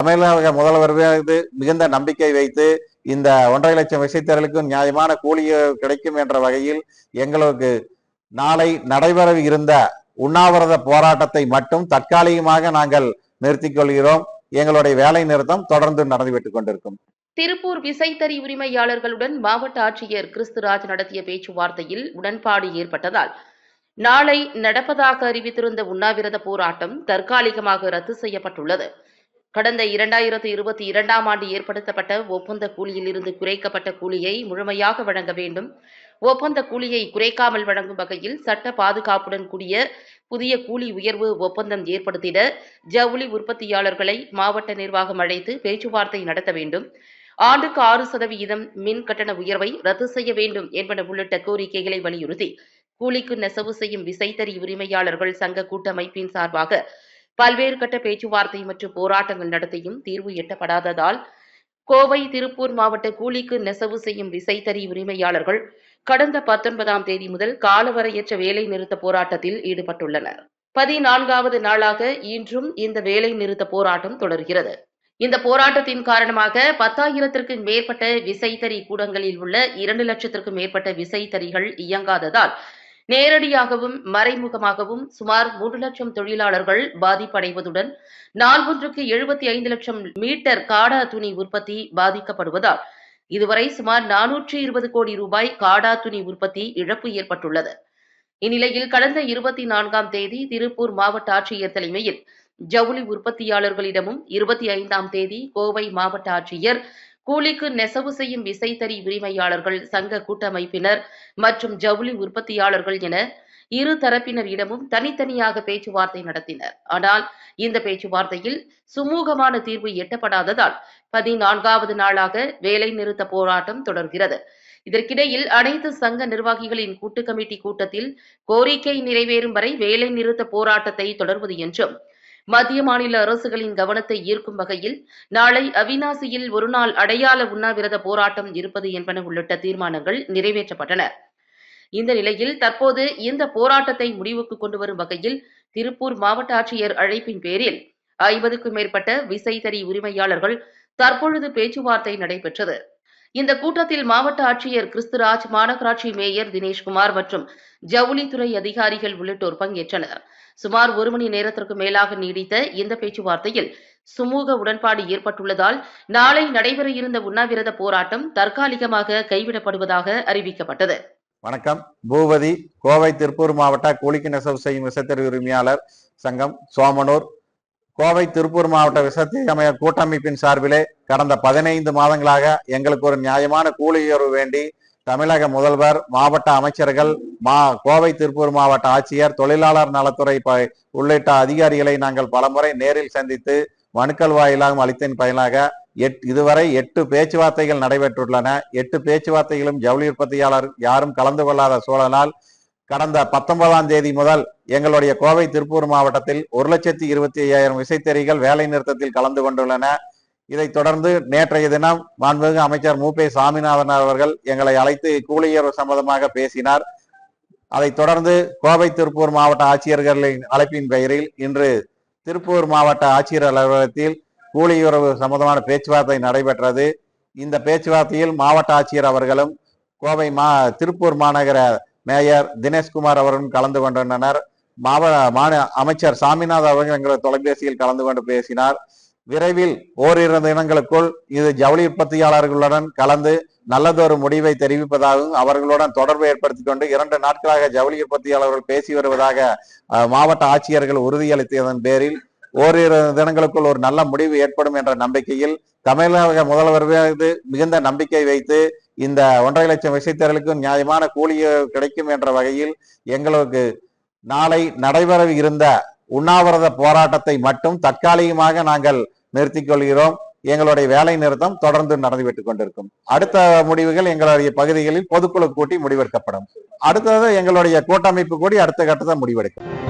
தமிழக முதல்வர் மீது மிகுந்த நம்பிக்கை வைத்து இந்த ஒன்றரை லட்சம் விசைத்தரலுக்கும் நியாயமான கூலி கிடைக்கும் என்ற வகையில் எங்களுக்கு நாளை நடைபெற இருந்த உண்ணாவிரத போராட்டத்தை மட்டும் தற்காலிகமாக நாங்கள் நிறுத்திக் கொள்கிறோம். எங்களுடைய வேலை நிறுத்தம் தொடர்ந்து நடந்துவிட்டுக் கொண்டிருக்கும். திருப்பூர் விசைத்தறி உரிமையாளர்களுடன் மாவட்ட ஆட்சியர் கிறிஸ்துராஜ் நடத்திய பேச்சுவார்த்தையில் உடன்பாடு ஏற்பட்டதால் நாளை நடப்பதாக அறிவித்திருந்த உண்ணாவிரத போராட்டம் தற்காலிகமாக ரத்து செய்யப்பட்டுள்ளது. கடந்த இரண்டாயிரத்து இருபத்தி இரண்டாம் ஆண்டு ஏற்படுத்தப்பட்ட ஒப்பந்த கூலியிலிருந்து குறைக்கப்பட்ட கூலியை முழுமையாக வழங்க வேண்டும். ஒப்பந்த கூலியை குறைக்காமல் வழங்கும் வகையில் சட்ட பாதுகாப்புடன் கூடிய புதிய கூலி உயர்வு ஒப்பந்தம் ஏற்படுத்திட ஜவுளி உற்பத்தியாளர்களை மாவட்ட நிர்வாகம் அழைத்து பேச்சுவார்த்தை நடத்த வேண்டும். ஆண்டுக்கு ஆறு சதவீதம் மின் கட்டண உயர்வை ரத்து செய்ய வேண்டும் என்பன உள்ளிட்ட கோரிக்கைகளை வலியுறுத்தி கூலிக்கு நெசவு செய்யும் விசைத்தறி உரிமையாளர்கள் சங்க கூட்டமைப்பின் சார்பாக பல்வேறு கட்ட பேச்சுவார்த்தை மற்றும் போராட்டங்கள் நடத்தியும் தீர்வு எட்டப்படாததால் கோவை திருப்பூர் மாவட்ட கூலிக்கு நெசவு செய்யும் விசைத்தறி உரிமையாளர்கள் கடந்த பத்தொன்பதாம் தேதி முதல் காலவரையற்ற வேலை நிறுத்த போராட்டத்தில் ஈடுபட்டுள்ளனர். பதினான்காவது நாளாக இன்றும் இந்த வேலை நிறுத்த போராட்டம் தொடர்கிறது. இந்த போராட்டத்தின் காரணமாக பத்தாயிரத்திற்கும் மேற்பட்ட விசைத்தறி கூடங்களில் உள்ள இரண்டு லட்சத்திற்கும் மேற்பட்ட விசைத்தறிகள் இயங்காததால் நேரடியாகவும் மறைமுகமாகவும் சுமார் மூன்று லட்சம் தொழிலாளர்கள் பாதிப்படைவதுடன் நாள்ஒன்றுக்கு எழுபத்தி ஐந்து லட்சம் மீட்டர் காடா துணி உற்பத்தி பாதிக்கப்படுவதால் இதுவரை சுமார் நானூற்றி இருபது கோடி ரூபாய் காடா துணி உற்பத்தி இழப்பு ஏற்பட்டுள்ளது. இந்நிலையில் கடந்த இருபத்தி நான்காம் தேதி திருப்பூர் மாவட்ட ஆட்சியர் தலைமையில் ஜவுளி உற்பத்தியாளர்களிடமும் இருபத்தி ஐந்தாம் தேதி கோவை மாவட்ட ஆட்சியர் கூலிக்கு நெசவு செய்யும் விசைத்தறி உரிமையாளர்கள் சங்க கூட்டமைப்பினர் மற்றும் ஜவுளி உற்பத்தியாளர்கள் என இரு தரப்பினரிடமும் தனித்தனியாக பேச்சுவார்த்தை நடத்தினர். ஆனால் இந்த பேச்சுவார்த்தையில் சுமூகமான தீர்வு எட்டப்படாததால் பதினான்காவது நாளாக வேலை நிறுத்த போராட்டம் தொடர்கிறது. இதற்கிடையில் அனைத்து சங்க நிர்வாகிகளின் கூட்டு கமிட்டி கூட்டத்தில் கோரிக்கை நிறைவேறும் வரை வேலை நிறுத்த போராட்டத்தை தொடர்வது என்றும் மத்திய மாநில அரசுகளின் கவனத்தை ஈர்க்கும் வகையில் நாளை அவினாசியில் ஒருநாள் அடையாள உண்ணாவிரத போராட்டம் இருப்பது என்பன உள்ளிட்ட தீர்மானங்கள் நிறைவேற்றப்பட்டன. இந்த நிலையில் தற்போது இந்த போராட்டத்தை முடிவுக்கு கொண்டு வரும் வகையில் திருப்பூர் மாவட்ட ஆட்சியர் அழைப்பின் பேரில் ஐம்பதுக்கும் மேற்பட்ட விசைத்தறி உரிமையாளர்கள் தற்பொழுது பேச்சுவார்த்தை நடைபெற்றது. இந்த கூட்டத்தில் மாவட்ட ஆட்சியர் கிறிஸ்துராஜ் மாநகராட்சி மேயர் தினேஷ்குமார் மற்றும் ஜவுளித்துறை அதிகாரிகள் உள்ளிட்டோர் பங்கேற்றனர். சுமார் ஒரு மணி நேரத்திற்கு மேலாக நீடித்த இந்த பேச்சுவார்த்தையில் சுமூக உடன்பாடு ஏற்பட்டுள்ளதால் நாளை நடைபெற இருந்த உண்ணாவிரத போராட்டம் தற்காலிகமாக கைவிடப்படுவதாக அறிவிக்கப்பட்டது. வணக்கம். பூபதி கோவை திருப்பூர் மாவட்ட கூலிக்கு நெசவு செய்யும் விசைத்தறி உரிமையாளர் சங்கம் சோமனூர் கோவை திருப்பூர் மாவட்ட விசத்தி அமைய கூட்டமைப்பின் சார்பிலே கடந்த பதினைந்து மாதங்களாக எங்களுக்கு ஒரு நியாயமான கூலி உயர்வு வேண்டி தமிழக முதல்வர் மாவட்ட அமைச்சர்கள் மா கோவை திருப்பூர் மாவட்ட ஆட்சியர் தொழிலாளர் நலத்துறை ப- உள்ளிட்ட அதிகாரிகளை நாங்கள் பலமுறை நேரில் சந்தித்து மனுக்கள் வாயிலாகவும் அளித்தின் பயனாக எட் இதுவரை எட்டு பேச்சுவார்த்தைகள் நடைபெற்றுள்ளன. எட்டு பேச்சுவார்த்தைகளும் ஜவுளி உற்பத்தியாளர் யாரும் கலந்து கொள்ளாத சூழலால் கடந்த பத்தொன்பதாம் தேதி முதல் எங்களுடைய கோவை திருப்பூர் மாவட்டத்தில் ஒரு லட்சத்தி இருபத்தி ஐயாயிரம் விசைத்தறிகள் வேலை நிறுத்தத்தில் கலந்து கொண்டுள்ளன. இதைத் தொடர்ந்து நேற்றைய தினம் மாண்புமிகு அமைச்சர் மு. பே. சாமிநாதன் அவர்கள் எங்களை அழைத்து கூலியர் சம்பந்தமாக பேசினார். அதைத் தொடர்ந்து கோவை திருப்பூர் மாவட்ட ஆட்சியர்களின் அழைப்பின் பெயரில் இன்று திருப்பூர் மாவட்ட ஆட்சியர் அலுவலகத்தில் கூலியுறவு சம்பந்தமான பேச்சுவார்த்தை நடைபெற்றது. இந்த பேச்சுவார்த்தையில் மாவட்ட ஆட்சியர் அவர்களும் கோவை மா திருப்பூர் மாநகர மேயர் தினேஷ்குமார் அவர்களும் கலந்து கொண்டனர் மாவ மாநில அமைச்சர் சாமிநாதன் அவர்கள் எங்களது தொலைபேசியில் கலந்து கொண்டு பேசினார். விரைவில் ஓரிரு தினங்களுக்குள் இது ஜவுளி உற்பத்தியாளர்களுடன் கலந்து நல்லதொரு முடிவை தெரிவிப்பதாகவும் அவர்களுடன் தொடர்பு ஏற்படுத்திக் கொண்டு இரண்டு நாட்களாக ஜவுளி உற்பத்தியாளர்கள் பேசி வருவதாக அஹ், மாவட்ட ஆட்சியர்கள் உறுதியளித்ததன் பேரில் ஓரிரு தினங்களுக்குள் ஒரு நல்ல முடிவு ஏற்படும் என்ற நம்பிக்கையில் தமிழக முதல்வர் மீது மிகுந்த நம்பிக்கை வைத்து இந்த ஒன்றரை லட்சம் விசைத்தரலுக்கும் நியாயமான கூலி கிடைக்கும் என்ற வகையில் எங்களுக்கு நாளை நடைபெற இருந்த உண்ணாவிரத போராட்டத்தை மட்டும் தற்காலிகமாக நாங்கள் நிறுத்திக் கொள்கிறோம். எங்களுடைய வேலை நிறுத்தம் தொடர்ந்து நடந்துவிட்டுக் கொண்டிருக்கும். அடுத்த முடிவுகள் எங்களுடைய பகுதிகளில் பொதுக்குழு கூட்டி முடிவெடுக்கப்படும். அடுத்தது எங்களுடைய கூட்டமைப்பு கூடி அடுத்த கட்டத்தை முடிவெடுக்கும்.